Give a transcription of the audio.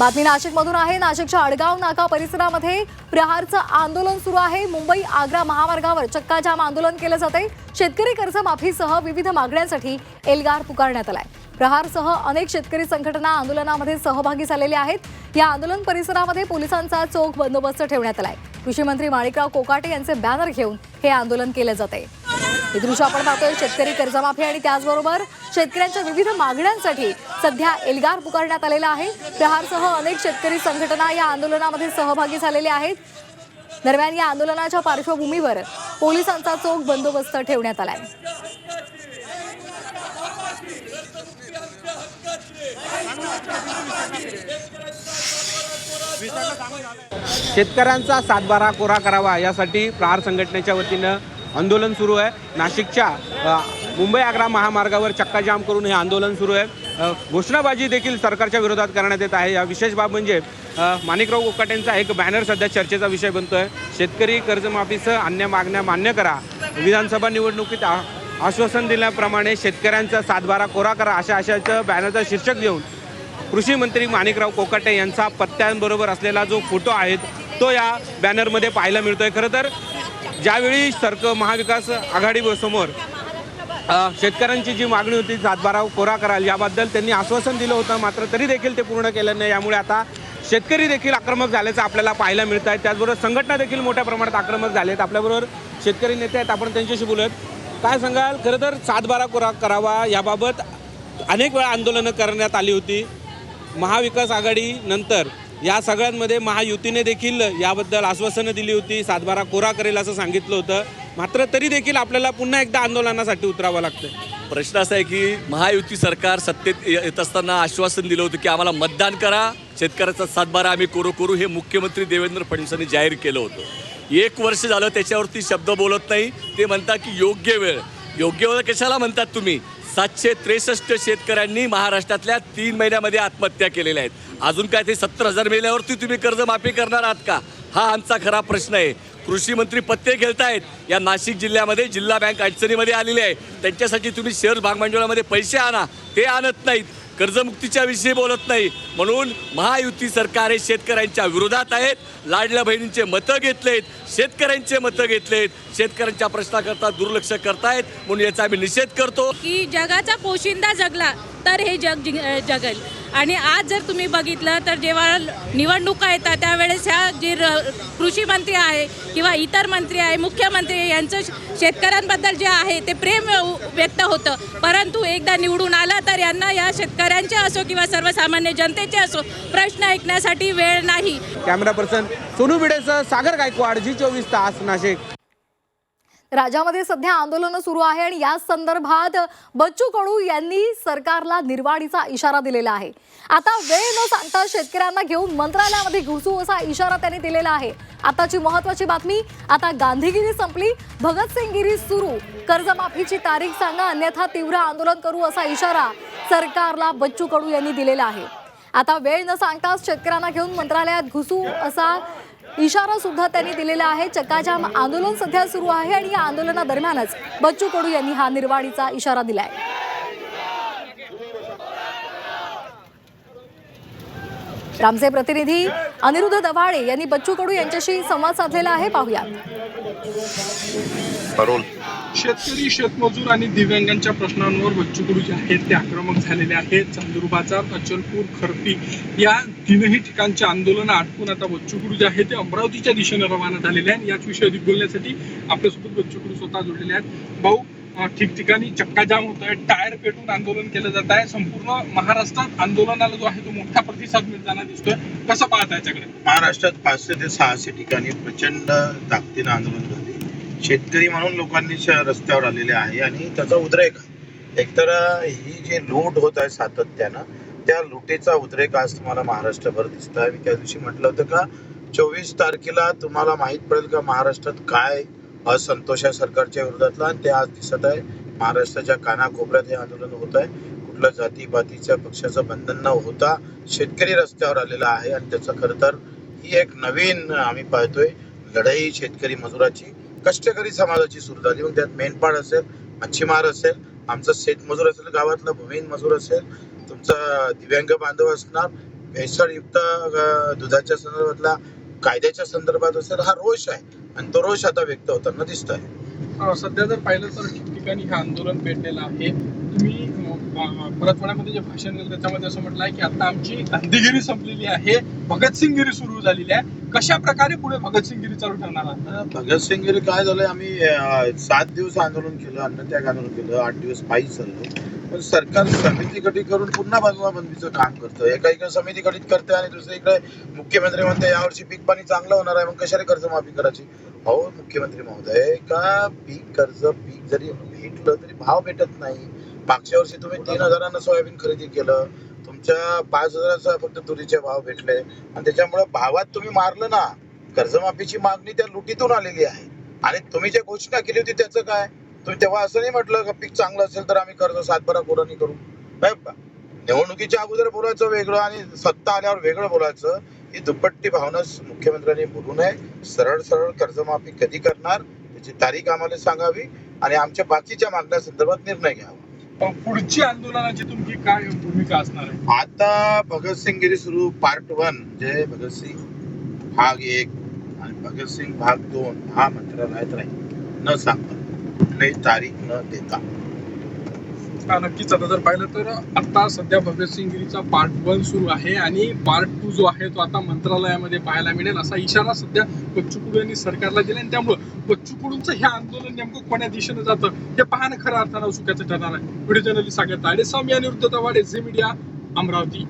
बातमी नाशिकमधून आहे. नाशिकच्या अडगाव नाका परिसरामध्ये प्रहारचं आंदोलन सुरू आहे. मुंबई आग्रा महामार्गावर चक्काजाम आंदोलन केलं जाते शेतकरी कर्जमाफीसह विविध मागण्यांसाठी एल्गार पुकारण्यात आलाय. प्रहारसह अनेक शेतकरी संघटना आंदोलनामध्ये सहभागी झालेल्या आहेत. या आंदोलन परिसरामध्ये पोलिसांचा चोख बंदोबस्त ठेवण्यात आलाय. कृषी मंत्री माणिकराव कोकाटे यांचे बॅनर घेऊन हे आंदोलन केलं जाते हे दृश्य आपण पाहतोय शेतकरी कर्जमाफी आणि त्याचबरोबर शेतकऱ्यांच्या विविध मागण्यांसाठी सध्या एल्गार पुकारण्यात आलेला आहे. प्रहारसह अनेक शेतकरी संघटना या आंदोलनामध्ये सहभागी झालेल्या आहेत. दरम्यान या आंदोलनाच्या पार्श्वभूमीवर पोलिसांचा चोख बंदोबस्त ठेवण्यात आलाय. शेतकऱ्यांचा सातबारा कोरा करावा यासाठी प्रहार संघटनेच्या वतीनं आंदोलन सुरू आहे. नाशिकच्या मुंबई आग्रा महामार्गावर चक्काजाम करून हे आंदोलन सुरू आहे. घोषणाबाजी देखील सरकारच्या विरोधात करण्यात येत आहे. या विशेष बाब म्हणजे माणिकराव कोकाटेंचा एक बॅनर सध्या चर्चेचा विषय बनतो आहे शेतकरी कर्जमाफीचं अन्य मागण्या मान्य करा. विधानसभा निवडणुकीत आश्वासन दिल्याप्रमाणे शेतकऱ्यांचा सातबारा कोरा करा अशा आशयाचं बॅनरचं शीर्षक देऊन कृषी मंत्री माणिकराव कोकाटे यांचा पत्त्यांबरोबर असलेला जो फोटो आहे तो या बॅनरमध्ये पाहायला मिळतोय. खरं तर ज्यावेळी सरक महाविकास आघाडी समोर शेतकऱ्यांची जी मागणी होती सातबारा कोरा कराल याबद्दल त्यांनी आश्वासन दिलं होतं मात्र तरी देखील ते पूर्ण केलं नाही. यामुळे आता शेतकरी देखील आक्रमक झाल्याचं आपल्याला पाहायला मिळत आहे. त्याचबरोबर संघटना देखील मोठ्या प्रमाणात आक्रमक झाले आहेत. आपल्याबरोबर शेतकरी नेते आहेत. आपण त्यांच्याशी बोलूयात. काय सांगाल? खरं तर सातबारा कोरा करावा याबाबत अनेक वेळा आंदोलनं करण्यात आली होती. महाविकास आघाडी नंतर या सगळ्यांमध्ये महायुतीने देखील याबद्दल आश्वासनं दिली होती सातबारा कोरा करेल असं सांगितलं होतं. मात्र तरी देखील आपल्याला पुन्हा एकदा आंदोलनासाठी उतरावं लागतं प्रश्न असा आहे की महायुती सरकार सत्तेत ये- येत असताना आश्वासन दिलं होतं की आम्हाला मतदान करा. शेतकऱ्याचा सातबारा आम्ही करू करू हे मुख्यमंत्री देवेंद्र फडणवीसांनी जाहीर केलं होतं. एक वर्ष झालं त्याच्यावरती शब्द बोलत नाही. ते म्हणतात की योग्य वेळ. योग्य वेळ कशाला म्हणतात तुम्ही? सातशे त्रेसष्ट शेतकऱ्यांनी महाराष्ट्रातल्या तीन महिन्यामध्ये आत्महत्या केलेल्या आहेत. अजून काय ते सत्तर हजार मेल्यावरती तुम्ही कर्जमाफी करणार आहात का? हा आमचा खरा प्रश्न आहे. कृषी मंत्री पत्ते खेळतायत या नाशिक जिल्ह्यामध्ये जिल्हा बँक अडचणीमध्ये आलेली आहे. त्यांच्यासाठी तुम्ही शेअर भागभांडवलामध्ये पैसे आणा. ते आणत नाहीत. कर्जमुक्तीच्या विषयी बोलत नाही. म्हणून महायुती सरकार हे शेतकऱ्यांच्या विरोधात आहेत. लाडल्या बहिणींचे मतं घेतलेत. शेतकऱ्यांचे मतं घेतलेत. शेतकऱ्यांच्या प्रश्नाकरता दुर्लक्ष करतायत. म्हणून याचा आम्ही निषेध करतो. की जगाचा पोशिंदा जगला तर हे जग जगेल. आणि आज जर तुम्ही बघितलं तर जेव्हा निवडणुका येतात त्यावेळेस ह्या जे र कृषी मंत्री आहे किंवा इतर मंत्री आहे मुख्यमंत्री यांचं श- शेतकऱ्यांबद्दल जे आहे ते प्रेम व्यक्त होतं. परंतु एकदा निवडून आलं तर यांना या शेतकऱ्यांचे असो किंवा सर्वसामान्य जनतेचे असो प्रश्न ऐकण्यासाठी वेळ नाही. कॅमेरा पर्सन सोनू भिडेसह सागर गायकवाड जी चोवीस तास नाशिक. राज्यामध्ये सध्या आंदोलनं सुरू आहे आणि या संदर्भात बच्चू कडू यांनी सरकारला निर्वाणीचा इशारा दिलेला आहे. आता वेळ न सांगता शेतकऱ्यांना घेऊन मंत्रालयामध्ये घुसू असा इशारा त्यांनी दिलेला आहे. आताची महत्वाची बातमी आता गांधीगिरी संपली भगतसिंगगिरी सुरू. कर्जमाफीची तारीख सांगा अन्यथा तीव्र आंदोलन करू असा इशारा सरकारला बच्चू कडू यांनी दिलेला आहे. आता वेळ न सांगताच शेतकऱ्यांना घेऊन मंत्रालयात घुसू असा इशारा सुद्धा त्यांनी दिलेला आहे. चक्काजाम आंदोलन सध्या सुरू आहे आणि या आंदोलनादरम्यानच बच्चू कडू यांनी हा निर्वाणीचा इशारा दिलाय. रामचे प्रतिनिधी अनिरुद्ध दवाळे यांनी बच्चू कडू यांच्याशी संवाद साधलेला आहे. पाहूया शेतकरी शेतमजूर आणि दिव्यांगांच्या प्रश्नांवर बच्चू कडू जे आहेत ते आक्रमक झालेले आहेत. चांदूरबाजार अचलपूर खरपी या तीनही ठिकाणचे आंदोलन आटपून आता बच्चू कडू जे आहे ते अमरावतीच्या दिशेने रवाना झालेले आहेत. याच विषयी अधिक बोलण्यासाठी आपल्यासोबत बच्चू कडू स्वतः जोडलेले आहेत. भाऊ ठिकठिकाणी चक्काजाम होत आहे टायर पेटून आंदोलन केलं जात आहे संपूर्ण महाराष्ट्रात आंदोलनाला जो आहे तो मोठा प्रतिसाद मिळताना दिसतोय. कसं पाहता याच्याकडे? महाराष्ट्रात पाचशे ते सहाशे ठिकाणी प्रचंड ताकदीनं आंदोलन झाले. शेतकरी म्हणून लोकांनी श- रस्त्यावर आलेले आहे आणि त्याचा उद्रेक. एकतर ही जी लूट होत आहे सातत्यानं त्या लुटेचा उद्रेक आज तुम्हाला महाराष्ट्रभर दिसत आहे मी त्या दिवशी म्हटलं होतं का चोवीस तारखेला तुम्हाला माहीत पडेल का महाराष्ट्रात काय असंतोष आहे सरकारच्या विरोधातला आणि ते आज दिसत आहे. महाराष्ट्राच्या कानाकोपऱ्यात हे आंदोलन होत आहे. कुठलं जातीपातीच्या पक्षाचं बंधन न होता शेतकरी रस्त्यावर आलेला आहे आणि त्याचं खरं तर ही एक नवीन आम्ही पाहतोय. लढाई शेतकरी मजुराची कष्टकरी समाजाची सुरू झाली. मग त्यात मेंढपाळ असेल मच्छीमार असेल आमचा शेतमजूर असेल गावातला भूमिहीन मजूर असेल तुमचा दिव्यांग बांधव असणार भेसळयुक्त दुधाच्या संदर्भातला कायद्याच्या संदर्भात असेल हा रोष आहे. आणि तो रोष आता व्यक्त होताना दिसतोय. अं, सध्या जर पाहिलं तर ठिकठिकाणी हे आंदोलन पेटलेलं आहे. तुम्ही अं, मराठवाड्यामध्ये जे भाषण दिलं त्याच्यामध्ये असं म्हटलं आहे की आता आमची गांधीगिरी संपलेली आहे भगतसिंगगिरी सुरू झालेली आहे. कशा प्रकारे पुढे भगतसिंगगिरी चालू ठरणार आहे? आता भगतसिंग गिरी काय झालंय आम्ही सात दिवस आंदोलन केलं अन्नत्याग आंदोलन केलं आठ दिवस पायी चाललो. पण सरकार समिती गठीत करून पुन्हा भगवा बंदीचं काम करतं. एका इकडे समिती गठीत करते आणि दुसरीकडे मुख्यमंत्री म्हणते यावर्षी पीक पाणी चांगलं होणार आहे मग कशाने कर्जमाफी करायची? हो मुख्यमंत्री महोदय का पीक कर्ज पीक जरी भेटलं तरी भाव भेटत नाही. मागच्या वर्षी तुम्ही तीन हजारानं सोयाबीन खरेदी केलं. तुमच्या पाच हजाराचा फक्त तुरीचे भाव भेटले. आणि त्याच्यामुळे भावात तुम्ही मारलं ना. कर्जमाफीची मागणी त्या लुटीतून आलेली आहे. आणि तुम्ही जे घोषणा केली होती त्याचं काय? तुम्ही तेव्हा असं नाही म्हटलं का पीक चांगलं असेल तर आम्ही कर्ज सातबारा कोरानी करू. निवडणुकीच्या अगोदर बोलायचं वेगळं आणि सत्ता आल्यावर वेगळं बोलायचं ही दुपट्टी भावना मुख्यमंत्र्यांनी बोलू नये. सरळ सरळ कर्जमाफी कधी करणार त्याची तारीख आम्हाला सांगावी आणि आमच्या बाकीच्या मागण्या संदर्भात निर्णय घ्यावा. पुढची आंदोलनाची तुमची काय भूमिका असणार आहे? आता भगतसिंग गिरी सुरू पार्ट वन म्हणजे भगतसिंग भाग एक आणि भगतसिंग भाग दोन. हा मंत्रालयात राहील. न सांगता. कुठलीही तारीख न देता. हा, नक्कीच. आता जर पाहिलं तर आता सध्या भगतसिंगगिरीचा पार्ट वन सुरू आहे आणि पार्ट टू जो आहे तो आता मंत्रालयामध्ये पाहायला मिळेल असा इशारा सध्या बच्चू यांनी सरकारला दिला आणि त्यामुळं बच्चू हे आंदोलन नेमकं कोण्या दिशेनं जातं हे पाहणं खरं अर्थानं सुखाचं ठरणार आहे. व्हिडिओ जर्नलिस्ट सागर ताडे या आणि वाडे झी मीडिया अमरावती.